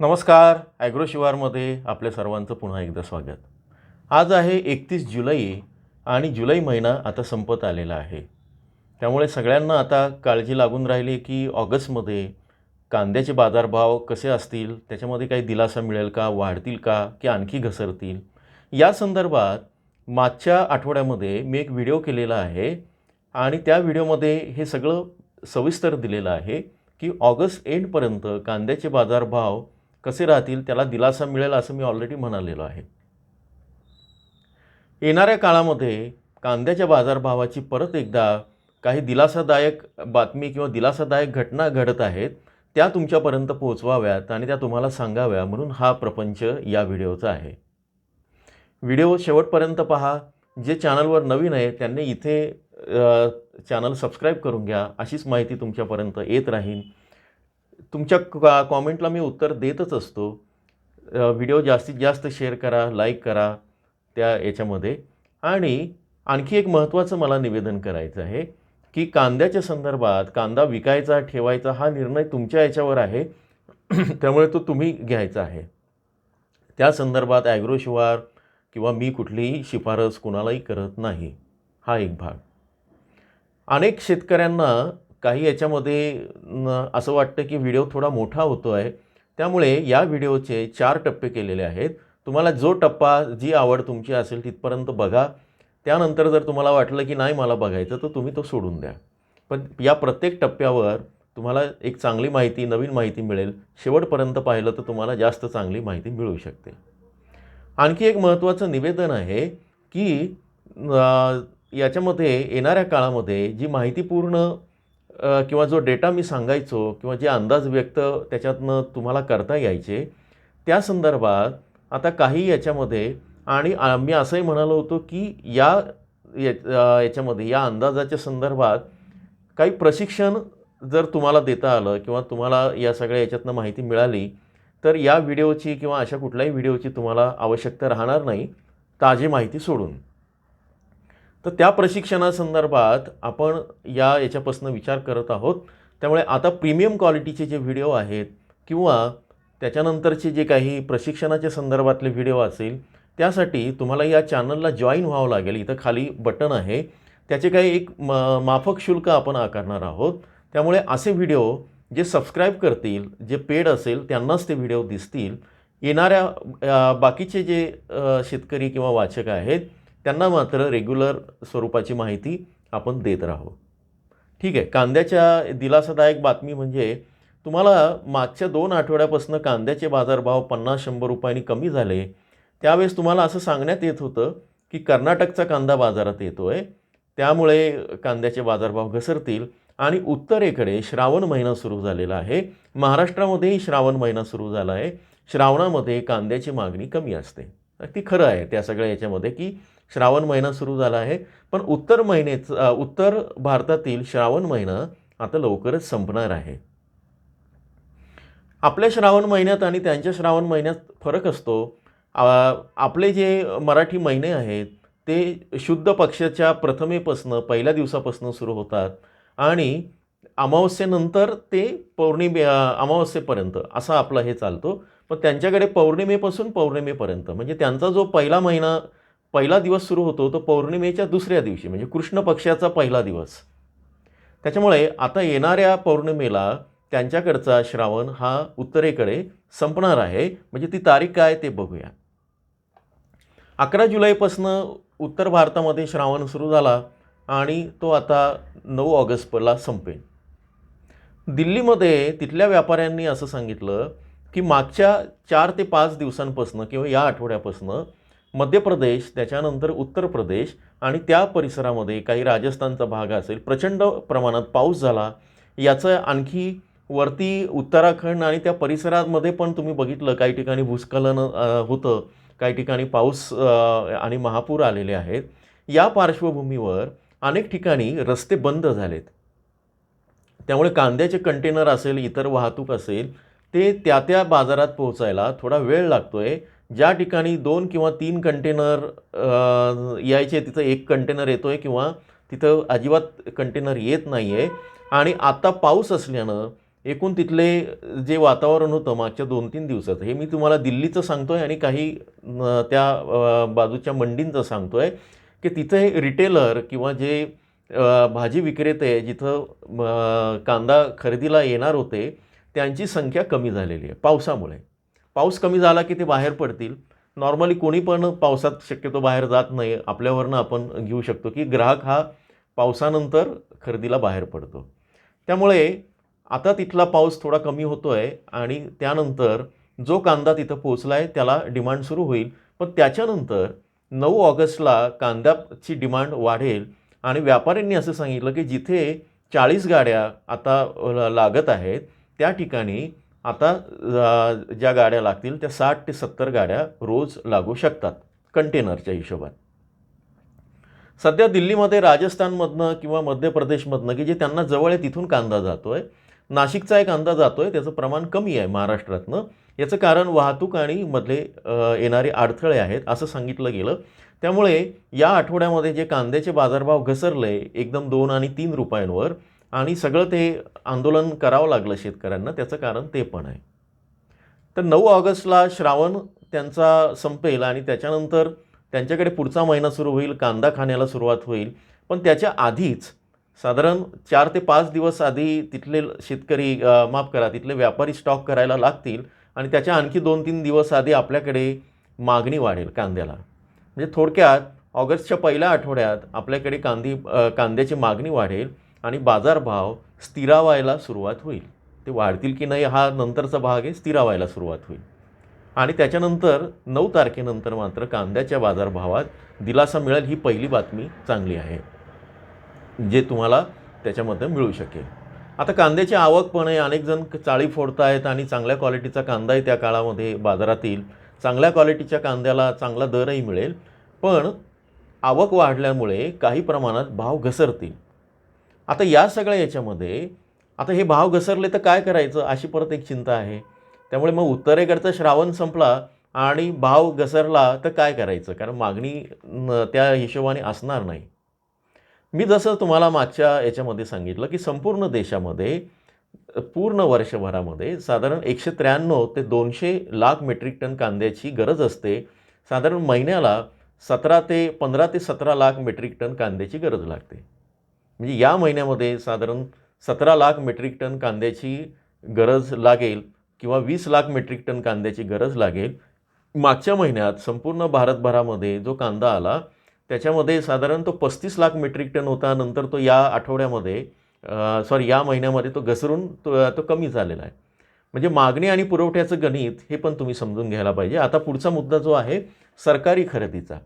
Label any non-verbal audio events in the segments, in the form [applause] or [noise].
नमस्कार ॲग्रो शिवारमध्ये आपल्या सर्वांचं पुन्हा एकदा स्वागत. आज आहे एकतीस जुलै आणि जुलै महिना आता संपत आलेला आहे. त्यामुळे सगळ्यांना आता काळजी लागून राहिली की ऑगस्टमध्ये कांद्याचे बाजारभाव कसे असतील त्याच्यामध्ये काही दिलासा मिळेल का वाढतील का की आणखी घसरतील? या संदर्भात मागच्या आठवड्यामध्ये मी एक व्हिडिओ केलेला आहे आणि त्या व्हिडिओमध्ये हे सगळं सविस्तर दिलेलं आहे की ऑगस्ट एंडपर्यंत कांद्याचे बाजारभाव कसे राहतील त्याला दिलासा मिळेल असं मी ऑलरेडी म्हणालेलो आहे. येणाऱ्या काळामध्ये कांद्याच्या बाजारभावाची परत एकदा काही दिलासादायक बातमी किंवा दिलासादायक घटना घडत आहेत त्या तुमच्यापर्यंत पोहोचवाव्यात आणि त्या तुम्हाला सांगाव्या म्हणून हा प्रपंच या व्हिडिओचा आहे. व्हिडिओ शेवटपर्यंत पहा. जे चॅनलवर नवीन आहे त्यांनी इथे चॅनल सबस्क्राईब करून घ्या. अशीच माहिती तुमच्यापर्यंत येत राहील. तुमच्या का कॉमेंटला मी उत्तर देतच असतो. व्हिडिओ जास्तीत जास्त शेअर करा लाईक करा त्या याच्यामध्ये. आणि आणखी एक महत्त्वाचं मला निवेदन करायचं आहे की कांद्याच्या संदर्भात कांदा विकायचा ठेवायचा हा निर्णय तुमच्या याच्यावर आहे. [clears throat] त्यामुळे तो तुम्ही घ्यायचा आहे. त्या संदर्भात ॲग्रोशिवार किंवा मी कुठलीही शिफारस कुणालाही करत नाही. हा एक भाग. अनेक शेतकऱ्यांना काही याच्यामध्ये असं वाटतं की व्हिडिओ थोडा मोठा होतो आहे. त्यामुळे या व्हिडिओचे चार टप्पे केलेले आहेत. तुम्हाला जो टप्पा जी आवड तुमची असेल तिथपर्यंत बघा. त्यानंतर जर तुम्हाला वाटलं की नाही मला बघायचं तर तुम्ही तो सोडून द्या. पण या प्रत्येक टप्प्यावर तुम्हाला एक चांगली माहिती नवीन माहिती मिळेल. शेवटपर्यंत पाहिलं तर तुम्हाला जास्त चांगली माहिती मिळू शकते. आणखी एक महत्त्वाचं निवेदन आहे की याच्यामध्ये येणाऱ्या काळामध्ये जी माहितीपूर्ण किंवा जो डेटा मी सांगायचो किंवा जे अंदाज व्यक्त त्याच्यातनं तुम्हाला करता यायचे त्या संदर्भात आता काही याच्यामध्ये आणि आम्ही मी असंही म्हणालो होतो की या या- याच्यामध्ये या अंदाजाच्या संदर्भात काही प्रशिक्षण जर तुम्हाला देता आलं किंवा तुम्हाला या सगळ्या याच्यातनं माहिती मिळाली तर या व्हिडिओची किंवा अशा कुठल्याही व्हिडिओची तुम्हाला आवश्यकता राहणार नाही. ताजी माहिती सोडून. तर त्या प्रशिक्षणासंदर्भात आपण या याच्यापासून विचार करत आहोत. त्यामुळे आता प्रीमियम क्वालिटीचे जे व्हिडिओ आहेत किंवा त्याच्यानंतरचे जे काही प्रशिक्षणाच्या संदर्भातले व्हिडिओ असेल त्यासाठी तुम्हाला या चॅनलला जॉईन व्हावं लागेल. इथं खाली बटन आहे. त्याचे काही एक म माफक शुल्क आपण आकारणार आहोत. त्यामुळे असे व्हिडिओ जे सबस्क्राईब करतील जे पेड असेल त्यांनाच ते व्हिडिओ दिसतील. येणाऱ्या बाकीचे जे शेतकरी किंवा वाचक आहेत त्यांना मात्र रेग्युलर स्वरूपाची माहिती आपण देत राहू. ठीक आहे कांद्याच्या दिलासादायक बातमी म्हणजे तुम्हाला मागच्या दोन आठवड्यापासून कांद्याचे बाजारभाव पन्नास शंभर रुपयांनी कमी झाले. त्यावेळेस तुम्हाला असं सांगण्यात येत होतं की कर्नाटकचा कांदा बाजारात येतो आहे त्यामुळे कांद्याचे बाजारभाव घसरतील आणि उत्तरेकडे श्रावण महिना सुरू झालेला आहे. महाराष्ट्रामध्येही श्रावण महिना सुरू झाला आहे. श्रावणामध्ये कांद्याची मागणी कमी असते. ती खरं आहे त्या सगळ्या याच्यामध्ये की श्रावण महिना सुरू झाला आहे. पण उत्तर महिनेच उत्तर भारतातील श्रावण महिना आता लवकरच संपणार आहे. आपल्या श्रावण महिन्यात आणि त्यांच्या श्रावण महिन्यात फरक असतो. आपले जे मराठी महिने आहेत ते शुद्ध पक्षाच्या प्रथमेपासनं पहिल्या दिवसापासून सुरू होतात. आणि अमावस्येनंतर ते पौर्णिमे अमावस्येपर्यंत असा आपला हे चालतो. पण त्यांच्याकडे पौर्णिमेपासून पौर्णिमेपर्यंत म्हणजे त्यांचा जो पहिला महिना पहिला दिवस सुरू होतो तो पौर्णिमेच्या दुसऱ्या दिवशी म्हणजे कृष्ण पक्षाचा पहिला दिवस. त्याच्यामुळे आता येणाऱ्या पौर्णिमेला त्यांच्याकडचा श्रावण हा उत्तरेकडे संपणार आहे. म्हणजे ती तारीख काय ते बघूया. अकरा जुलैपासनं उत्तर भारतामध्ये श्रावण सुरू झाला आणि तो आता नऊ ऑगस्टला संपेल. दिल्लीमध्ये तिथल्या व्यापाऱ्यांनी असं सांगितलं की मागच्या चार ते पाच दिवसांपासनं किंवा या आठवड्यापासनं मध्य प्रदेश त्याच्यानंतर उत्तर प्रदेश आणि त्या परिसरामध्ये काही राजस्थानचा भाग असेल प्रचंड प्रमाणात पाऊस झाला याचं आणखी वरती उत्तराखंड आणि त्या परिसरामध्ये पण तुम्ही बघितलं काही ठिकाणी भूस्खलन होतं काही ठिकाणी पाऊस आणि महापूर आलेले आहेत. या पार्श्वभूमीवर अनेक ठिकाणी रस्ते बंद झालेत. त्यामुळे कांद्याचे कंटेनर असेल इतर वाहतूक असेल ते त्या त्या बाजारात पोहोचायला थोडा वेळ लागतो आहे ज्या ठिकाणी दोन किंवा तीन कंटेनर यायचे तिथं एक कंटेनर येतो आहे किंवा तिथं अजिबात कंटेनर येत नाही आहे आणि आता पाऊस असल्यानं एकूण तिथले जे वातावरण होतं मागच्या दोन तीन दिवसाचं हे मी तुम्हाला दिल्लीचं सांगतो आहे आणि काही त्या बाजूच्या मंडींचं आहे की तिथं हे रिटेलर किंवा जे भाजी विक्रेते जिथं कांदा खरेदीला येणार होते त्यांची संख्या कमी झालेली आहे पावसामुळे. पाऊस कमी झाला की ते बाहेर पडतील. नॉर्मली कोणी पण पावसात शक्यतो बाहेर जात नाही. आपल्यावरनं आपण घेऊ शकतो की ग्राहक हा पावसानंतर खरेदीला बाहेर पडतो. त्यामुळे आता तिथला पाऊस थोडा कमी होतो आहे आणि त्यानंतर जो कांदा तिथं पोचला आहे त्याला डिमांड सुरू होईल. पण त्याच्यानंतर नऊ ऑगस्टला कांद्याची डिमांड वाढेल आणि व्यापाऱ्यांनी असं सांगितलं की जिथे चाळीस गाड्या आता लागत आहेत त्या ठिकाणी आता ज्या गाड्या लागतील त्या साठ ते सत्तर गाड्या रोज लागू शकतात कंटेनरच्या हिशोबात. सध्या दिल्लीमध्ये राजस्थानमधनं किंवा मध्य प्रदेशमधनं की जे त्यांना जवळ आहे तिथून कांदा जातो आहे नाशिकचा एक कांदा जातो आहे त्याचं प्रमाण कमी आहे महाराष्ट्रातनं. याचं कारण वाहतूक आणि मधले येणारे अडथळे आहेत असं सांगितलं गेलं. त्यामुळे या आठवड्यामध्ये जे कांद्याचे बाजारभाव घसरले एकदम दोन आणि तीन रुपयांवर आणि सगळं ते आंदोलन करावं लागलं शेतकऱ्यांना त्याचं कारण ते पण आहे. तर नऊ ऑगस्टला श्रावण त्यांचा संपेल आणि त्याच्यानंतर त्यांच्याकडे पुढचा महिना सुरू होईल कांदा खाण्याला सुरुवात होईल. पण त्याच्या आधीच साधारण चार ते पाच दिवस आधी तिथले शेतकरी माफ करा तिथले व्यापारी स्टॉक करायला लागतील आणि त्याच्या आणखी दोन तीन दिवस आधी आपल्याकडे मागणी वाढेल कांद्याला. म्हणजे थोडक्यात ऑगस्टच्या पहिल्या आठवड्यात आपल्याकडे कांदी कांद्याची मागणी वाढेल. आणि बाजारभाव स्थिरावायला सुरुवात होईल. ते वाढतील की नाही हा नंतरचा भाग आहे स्थिरावायला सुरुवात होईल. आणि त्याच्यानंतर नऊ तारखेनंतर मात्र कांद्याच्या बाजारभावात दिलासा मिळेल ही पहिली बातमी चांगली आहे जे तुम्हाला त्याच्यामध्ये मिळू शकेल. आता कांद्याची आवक पण आहे अनेक जण चाळी फोडतायत आहेत आणि चांगल्या क्वालिटीचा कांदाही त्या काळामध्ये बाजारात येईल चांगल्या क्वालिटीच्या कांद्याला चांगला दरही मिळेल. पण आवक वाढल्यामुळे काही प्रमाणात भाव घसरतील. आता या सगळ्या याच्यामध्ये आता हे भाव घसरले तर काय करायचं? अशी परत एक चिंता आहे. त्यामुळे मग उत्तरेकडचा श्रावण संपला आणि भाव घसरला तर काय करायचं? कारण मागणी त्या हिशोबाने असणार नाही. मी जसं तुम्हाला मागच्या याच्यामध्ये सांगितलं की संपूर्ण देशामध्ये पूर्ण वर्षभरामध्ये साधारण एकशे त्र्याण्णव ते दोनशे लाख मेट्रिक टन कांद्याची गरज असते. साधारण महिन्याला सतरा ते पंधरा ते सतरा लाख मेट्रिक टन कांद्याची गरज लागते. म्हणजे या महिन्यामध्ये साधारण सतरा लाख मेट्रिक टन कांद्याची गरज लागेल किंवा वीस लाख मेट्रिक टन कांद्याची गरज लागेल मागच्या महिन्यात संपूर्ण भारतभरामध्ये जो कांदा आला त्याच्यामध्ये साधारण तो पस्तीस लाख मेट्रिक टन होता नंतर तो या आठवड्यामध्ये सॉरी या महिन्यामध्ये तो घसरून तो तो कमी झालेला आहे. म्हणजे मागणी आणि पुरवठ्याचं गणित हे पण तुम्ही समजून घ्यायला पाहिजे. आता पुढचा मुद्दा जो आहे सरकारी खरेदीचा.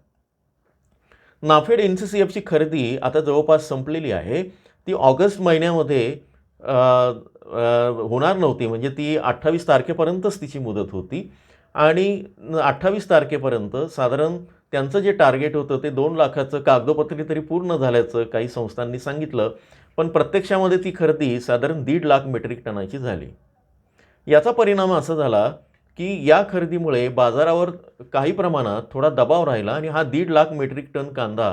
नाफेड एन सी सी एफची खरेदी आता जवळपास संपलेली आहे. ती ऑगस्ट महिन्यामध्ये होणार नव्हती. म्हणजे ती अठ्ठावीस तारखेपर्यंतच तिची मुदत होती. आणि अठ्ठावीस तारखेपर्यंत साधारण त्यांचं जे टार्गेट होतं ते दोन लाखाचं कागदोपत्री तरी पूर्ण झाल्याचं काही संस्थांनी सांगितलं. पण प्रत्यक्षामध्ये ती खरेदी साधारण दीड लाख मेट्रिक टनाची झाली. याचा परिणाम असा झाला की या खरेदीमुळे बाजारावर काही प्रमाणात थोडा दबाव राहिला आणि हा दीड लाख मेट्रिक टन कांदा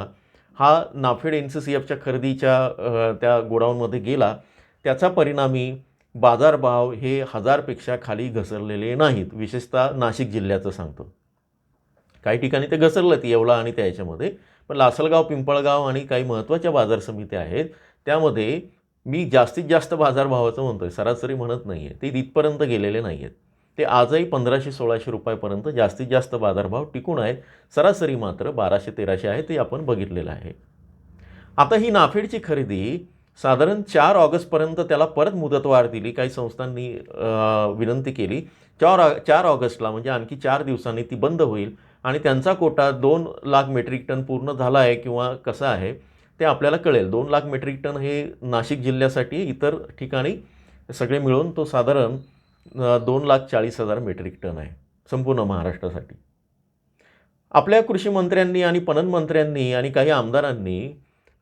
हा नाफेड एन सी सी एफच्या खरेदीच्या त्या गोडाऊनमध्ये गेला. त्याचा परिणामी बाजारभाव हे हजारपेक्षा खाली घसरलेले नाहीत. विशेषतः नाशिक जिल्ह्याचं सांगतो. काही ठिकाणी ते घसरलं ती येवला आणि त्या याच्यामध्ये. पण लासलगाव पिंपळगाव आणि काही महत्त्वाच्या बाजार समित्या आहेत. त्यामध्ये मी जास्तीत जास्त बाजारभावाचं म्हणतो आहे सरासरी म्हणत नाही आहे ते तिथपर्यंत गेलेले नाही आहेत ते आजही पंधराशे सोळाशे रुपयापर्यंत जास्तीत जास्त बाजारभाव टिकून आहेत. सरासरी मात्र बाराशे तेराशे आहे ते आपण बघितलेलं आहे. आता ही नाफेडची खरेदी साधारण चार ऑगस्टपर्यंत त्याला परत मुदतवाढ दिली. काही संस्थांनी विनंती केली. चार ऑ चार ऑगस्टला म्हणजे आणखी चार दिवसांनी ती बंद होईल आणि त्यांचा कोटा दोन लाख मेट्रिक टन पूर्ण झाला आहे किंवा कसा आहे ते आपल्याला कळेल. दोन लाख मेट्रिक टन हे नाशिक जिल्ह्यासाठी इतर ठिकाणी सगळे मिळून तो साधारण दोन लाख चाळीस हजार मेट्रिक टन आहे संपूर्ण महाराष्ट्रासाठी. आपल्या कृषी मंत्र्यांनी आणि पणन मंत्र्यांनी आणि काही आमदारांनी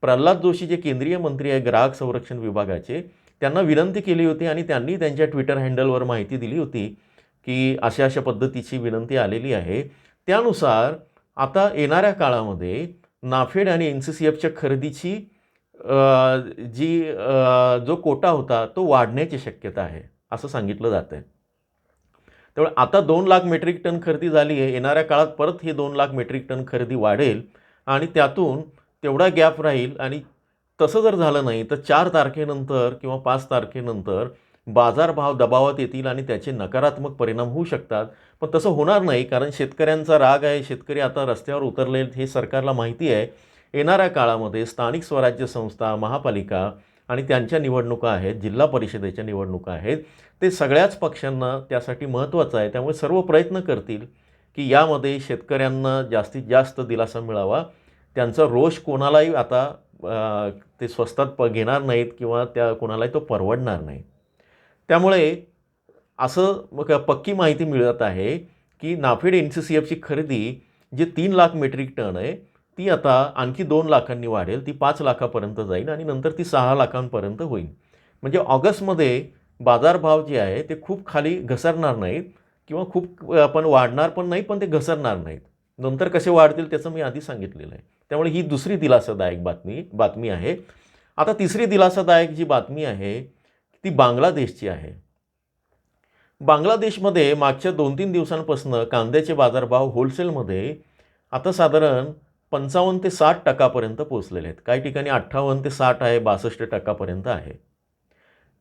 प्रल्हाद जोशी जे केंद्रीय मंत्री आहे ग्राहक संरक्षण विभागाचे त्यांना विनंती केली होती आणि त्यांनी त्यांच्या ट्विटर हँडलवर माहिती दिली होती की अशा अशा पद्धतीची विनंती आलेली आहे. त्यानुसार आता येणाऱ्या काळामध्ये नाफेड आणि एन सी सी एफच्या खरेदीची जी जो कोटा होता तो वाढण्याची शक्यता आहे. असं सांगितलं जातं आहे. त्यामुळे आता दोन लाख मेट्रिक टन खरेदी झाली आहे. येणाऱ्या काळात परत ही दोन लाख मेट्रिक टन खरेदी वाढेल आणि त्यातून तेवढा गॅप राहील आणि तसं जर झालं नाही तर चार तारखेनंतर किंवा पाच तारखेनंतर बाजारभाव दबावात येतील आणि त्याचे नकारात्मक परिणाम होऊ शकतात. पण तसं होणार नाही कारण शेतकऱ्यांचा राग आहे. शेतकरी आता रस्त्यावर उतरले हे सरकारला माहिती आहे. येणाऱ्या काळामध्ये स्थानिक स्वराज्य संस्था महापालिका आणि त्यांच्या निवडणुका आहेत जिल्हा परिषदेच्या निवडणुका आहेत. ते सगळ्याच पक्षांना त्यासाठी महत्त्वाचं आहे. त्यामुळे सर्व प्रयत्न करतील की यामध्ये शेतकऱ्यांना जास्तीत जास्त दिलासा मिळावा. त्यांचा रोष कोणालाही आता ते स्वस्तात प घेणार नाहीत किंवा त्या कोणालाही तो परवडणार नाही. त्यामुळे असं मग पक्की माहिती मिळत आहे की नाफेड एन सी सी एफची खरेदी जी तीन लाख मेट्रिक टन आहे ती आता आणखी दोन लाखांनी वाढेल. ती पाच लाखापर्यंत जाईल आणि नंतर ती सहा लाखांपर्यंत होईल. म्हणजे ऑगस्टमध्ये बाजारभाव जे आहे ते खूप खाली घसरणार नाहीत किंवा खूप आपण पण वाढणार पण नाही पण ते घसरणार नाहीत. नंतर कसे वाढतील त्याचं मी आधी सांगितलेलं आहे. त्यामुळे ही दुसरी दिलासादायक बातमी बातमी आहे. आता तिसरी दिलासादायक जी बातमी आहे ती बांगलादेशची आहे. बांगलादेशमध्ये मागच्या दोन तीन दिवसांपासून कांद्याचे बाजारभाव होलसेलमध्ये आता साधारण पंचावन्न ते साठ टक्कापर्यंत पोचलेले आहेत. काही ठिकाणी अठ्ठावन्न ते साठ आहे बासष्ट टक्कापर्यंत आहे.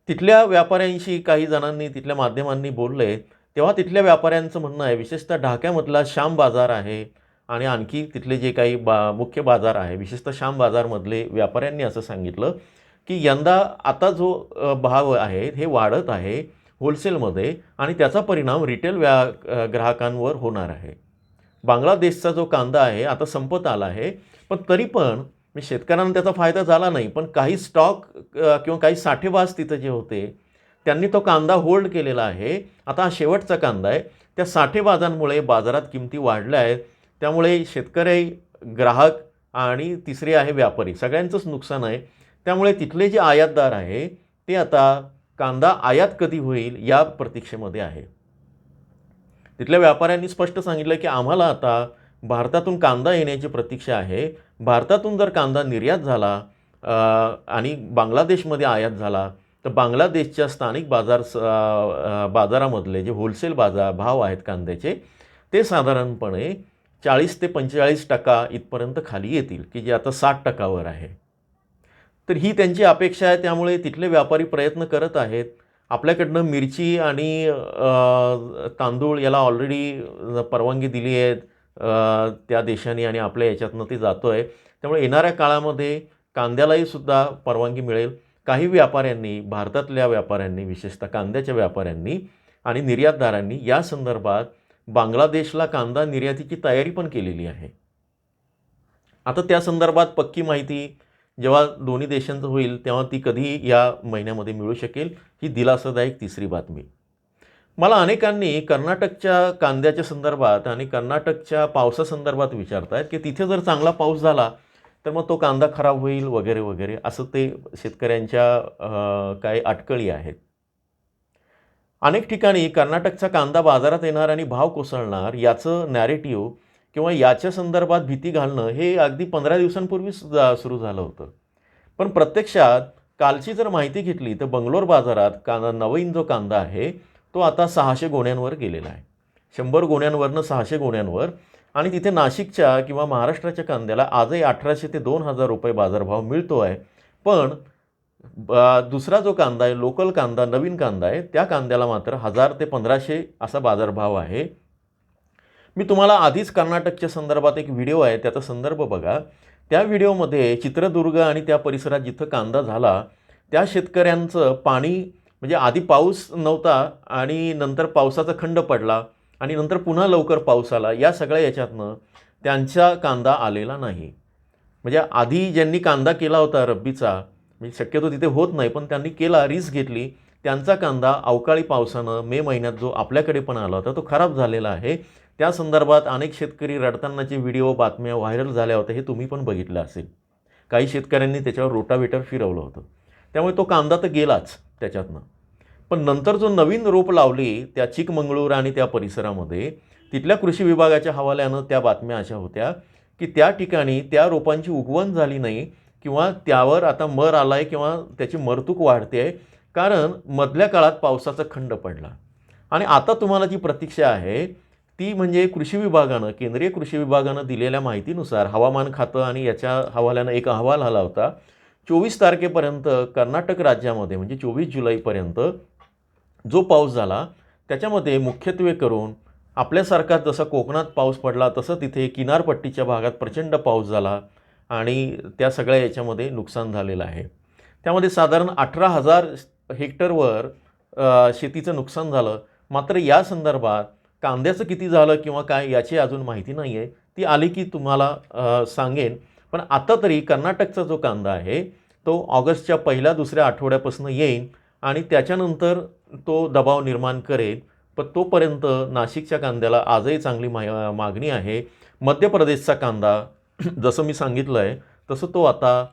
तिथल्या व्यापाऱ्यांशी काही जणांनी तिथल्या माध्यमांनी बोलले तेव्हा तिथल्या व्यापाऱ्यांचं म्हणणं आहे विशेषतः ढाक्यामधला श्याम बाजार आहे आणि आणखी तिथले जे काही बा मुख्य बाजार आहे विशेषतः श्याम बाजारमधले व्यापाऱ्यांनी असं सांगितलं की यंदा आता जो भाव आहे हे वाढत आहे होलसेलमध्ये आणि त्याचा परिणाम रिटेल व्या ग्राहकांवर होणार आहे. बांगलादेशचा जो कांदा आहे आता संपत आला आहे पण तरी पण मी शेतकऱ्यांना त्याचा फायदा झाला नाही पण काही स्टॉक किंवा काही साठेबाज तिथं जे होते त्यांनी तो कांदा होल्ड केलेला आहे. आता हा शेवटचा कांदा आहे. त्या साठेबाजांमुळे बाजारात किमती वाढल्या आहेत. त्यामुळे शेतकरी ग्राहक आणि तिसरे आहे व्यापारी. सगळ्यांचंच नुकसान आहे. त्यामुळे तिथले जे आयातदार आहे ते आता कांदा आयात कधी होईल या प्रतीक्षेमध्ये आहे. तिथल्या व्यापाऱ्यांनी स्पष्ट सांगितलं की आम्हाला आता भारतातून कांदा येण्याची प्रतीक्षा आहे. भारतातून जर कांदा निर्यात झाला आणि बांगलादेशमध्ये आयात झाला तर बांगलादेशच्या स्थानिक बाजार स- बाजारामधले जे होलसेल बाजार भाव आहेत कांद्याचे ते साधारणपणे चाळीस ते पंचेचाळीस टक्का इथपर्यंत खाली येतील की जे आता साठ टक्कावर आहे. तर ही त्यांची अपेक्षा आहे त्यामुळे तिथले व्यापारी प्रयत्न करत आहेत. आपल्याकडनं मिरची आणि तांदूळ याला ऑलरेडी परवानगी दिली आहे. त्या देशाने आणि आपल्या याच्यातनं ते जातो आहे त्यामुळे येणाऱ्या काळामध्ये कांद्यालाही सुद्धा परवानगी मिळेल. काही व्यापाऱ्यांनी भारतातल्या व्यापाऱ्यांनी विशेषतः कांद्याच्या व्यापाऱ्यांनी आणि निर्यातदारांनी या संदर्भात बांगलादेशला कांदा निर्यातीची तयारी पण केलेली आहे. आता त्या संदर्भात पक्की माहिती जेव्हा दोन्ही देशांचं होईल तेव्हा ती कधी या महिन्यामध्ये मिळू शकेल. ही दिलासादायक तिसरी बातमी. मला अनेकांनी कर्नाटकच्या कांद्याच्या संदर्भात आणि कर्नाटकच्या पावसासंदर्भात विचारत आहेत की तिथे जर चांगला पाऊस झाला तर मग तो कांदा खराब होईल वगैरे वगैरे असं ते शेतकऱ्यांच्या काही अटकळी आहेत. अनेक ठिकाणी कर्नाटकचा कांदा बाजारात येणार आणि भाव कोसळणार याचं नॅरेटिव्ह किंवा याच्या संदर्भात भीती घालणं हे अगदी पंधरा दिवसांपूर्वीच सुरू झालं होतं. पण प्रत्यक्षात कालची जर माहिती घेतली तर बंगलोर बाजारात कांदा नवीन जो कांदा आहे तो आता सहाशे गोण्यांवर गेलेला आहे. शंभर गोण्यांवरनं सहाशे गोण्यांवर आणि तिथे नाशिकच्या किंवा महाराष्ट्राच्या कांद्याला आजही अठराशे ते दोन हजार रुपये बाजारभाव मिळतो आहे. पण दुसरा जो कांदा आहे लोकल कांदा नवीन कांदा आहे त्या कांद्याला मात्र हजार ते पंधराशे असा बाजारभाव आहे. मी तुम्हाला आधीच कर्नाटकच्या संदर्भात एक व्हिडिओ आहे त्याचा संदर्भ बघा. त्या व्हिडिओमध्ये चित्रदुर्ग आणि त्या परिसरात जिथं कांदा झाला त्या शेतकऱ्यांचं पाणी म्हणजे आधी पाऊस नव्हता आणि नंतर पावसाचा खंड पडला आणि नंतर पुन्हा लवकर पाऊस आला या सगळ्या याच्यातनं त्यांचा कांदा आलेला नाही. म्हणजे आधी ज्यांनी कांदा केला होता रब्बीचा म्हणजे शक्यतो तिथे होत नाही पण त्यांनी केला रिस्क घेतली त्यांचा कांदा अवकाळी पावसानं मे महिन्यात जो आपल्याकडे पण आला होता तो खराब झालेला आहे. त्या संदर्भात अनेक शेतकरी रडतानाचे व्हिडिओ बातम्या व्हायरल झाल्या होत्या हे तुम्ही पण बघितलं असेल. काही शेतकऱ्यांनी त्याच्यावर रोटावेटर फिरवलं होतं. त्यामुळे तो कांदा तर गेलाच त्याच्यातनं. पण नंतर जो नवीन रोप लावली त्या चिकमंगळूर आणि त्या परिसरामध्ये तिथल्या कृषी विभागाच्या हवाल्यानं त्या बातम्या अशा होत्या की त्या ठिकाणी त्या रोपांची उगवण झाली नाही किंवा त्यावर आता मर आला आहे किंवा त्याची मरतूक वाढते आहे कारण मधल्या काळात पावसाचा खंड पडला. आणि आता तुम्हाला जी प्रतीक्षा आहे ती म्हणजे कृषी विभागानं केंद्रीय कृषी विभागानं दिलेल्या माहितीनुसार हवामान खातं आणि याच्या हवाल्यानं एक अहवाल आला होता चोवीस तारखेपर्यंत कर्नाटक राज्यामध्ये म्हणजे चोवीस जुलैपर्यंत जो पाऊस झाला त्याच्यामध्ये मुख्यत्वे करून आपल्यासारखा जसा कोकणात पाऊस पडला तसं तिथे किनारपट्टीच्या भागात प्रचंड पाऊस झाला आणि त्या सगळ्या याच्यामध्ये नुकसान झालेलं आहे. त्यामध्ये साधारण अठरा हजार हेक्टरवर शेतीचं नुकसान झालं. मात्र या संदर्भात कांद्याचं किती झालं किंवा काय याची अजून माहिती नाही आहे ती आली की तुम्हाला सांगेन. पण आता तरी कर्नाटकचा जो कांदा आहे तो ऑगस्टच्या पहिल्या दुसऱ्या आठवड्यापासून येईल आणि त्याच्यानंतर तो दबाव निर्माण करेल. पण तोपर्यंत नाशिकच्या कांद्याला आजही चांगली मा मागणी आहे. मध्य प्रदेशचा कांदा [clears throat] जसं मी सांगितलं आहे तसं तो आता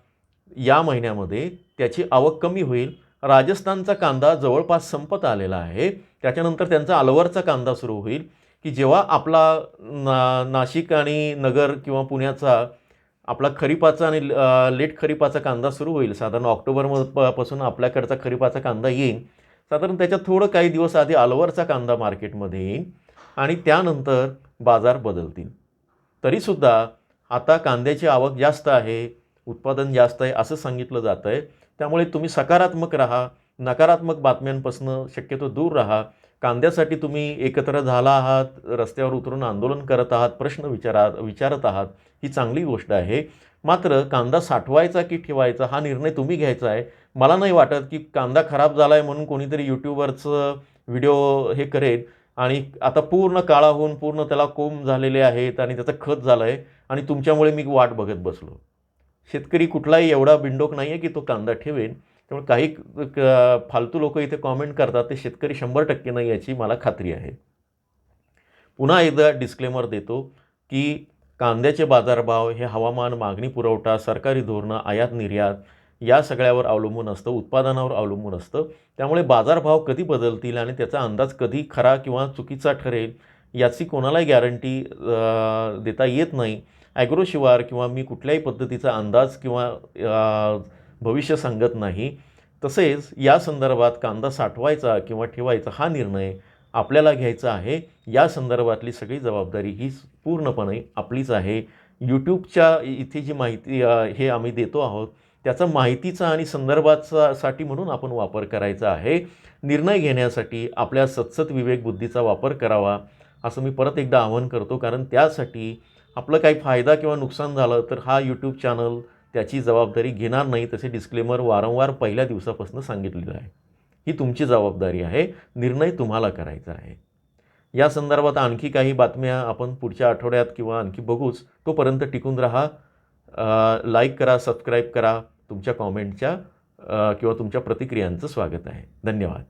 या महिन्यामध्ये त्याची आवक कमी होईल. राजस्थानचा कांदा जवळपास संपत आलेला आहे. त्याच्यानंतर त्यांचा अलवरचा कांदा सुरू होईल. की जेव्हा आपला ना नाशिक आणि नगर किंवा पुण्याचा आपला खरीपाचा आणि लेट खरीपाचा कांदा सुरू होईल. साधारण ऑक्टोबर म- पासून आपल्याकडचा खरीपाचा कांदा येईल साधारण त्याच्यात थोडं काही दिवस आधी अलवरचा कांदा मार्केटमध्ये येईल आणि त्यानंतर बाजार बदलतील. तरीसुद्धा आता कांद्याची आवक जास्त आहे उत्पादन जास्त आहे असं सांगितलं जातं आहे त्यामुळे तुम्ही सकारात्मक राहा नकारात्मक बातम्यांपासून शक्यतो दूर राहा. कांद्यासाठी तुम्ही एकत्र झाला आहात रस्त्यावर उतरून आंदोलन करत आहात प्रश्न विचारा विचारत आहात ही चांगली गोष्ट आहे. मात्र कांदा साठवायचा की ठेवायचा हा निर्णय तुम्ही घ्यायचा आहे. मला नाही वाटत की कांदा खराब झाला आहे म्हणून कोणीतरी यूट्यूबवरचं व्हिडिओ हे करेल आणि आता पूर्ण काळा होऊन पूर्ण त्याला कोंब झालेले आहेत आणि त्याचं खत झालं आहे आणि तुमच्यामुळे मी वाट बघत बसलो. शेतकरी कुठलाही एवढा बिंडोक नाही आहे की तो कांदा ठेवेन. त्यामुळे काही क- फालतू लोक इथे कॉमेंट करतात ते शेतकरी शंभर टक्के नाही याची मला खात्री आहे. पुन्हा एकदा डिस्क्लेमर देतो की कांद्याचे बाजारभाव हे हवामान मागणी पुरवठा सरकारी धोरणं आयात निर्यात या सगळ्यावर अवलंबून असतं उत्पादनावर अवलंबून असतं. त्यामुळे बाजारभाव कधी बदलतील आणि त्याचा अंदाज कधी खरा किंवा चुकीचा ठरेल याची कोणालाही गॅरंटी देता येत नाही. ॲग्रो शिवार किंवा मी कुठल्याही पद्धतीचा अंदाज किंवा भविष्य सांगत नाही तसेच या संदर्भात कांदा साठवायचा किंवा ठेवायचा हा निर्णय आपल्याला घ्यायचा आहे. या संदर्भातली सगळी जबाबदारी ही पूर्णपणे आपलीच आहे. यूट्यूबच्या इथे जी माहिती हे आम्ही देतो आहोत त्याचा माहितीचा आणि संदर्भाचा साठी म्हणून आपण वापर करायचा आहे. निर्णय घेण्यासाठी आपल्या सत्सत विवेक बुद्धीचा वापर करावा असं मी परत एकदा आवाहन करतो. कारण त्यासाठी आपलं काही फायदा किंवा नुकसान झालं तर हा यूट्यूब चॅनल त्याची जबाबदारी घेणार नाही तसे डिस्क्लेमर वारंवार पहिल्या दिवसापासून सांगितलेलं आहे. ही तुमची जबाबदारी आहे निर्णय तुम्हाला करायचा आहे. या संदर्भात आणखी काही बातम्या आपण पुढच्या आठवड्यात किंवा आणखी बघूच. तोपर्यंत टिकून राहा लाईक करा सबस्क्राईब करा. तुमच्या कॉमेंटच्या किंवा तुमच्या प्रतिक्रियांचं स्वागत आहे. धन्यवाद.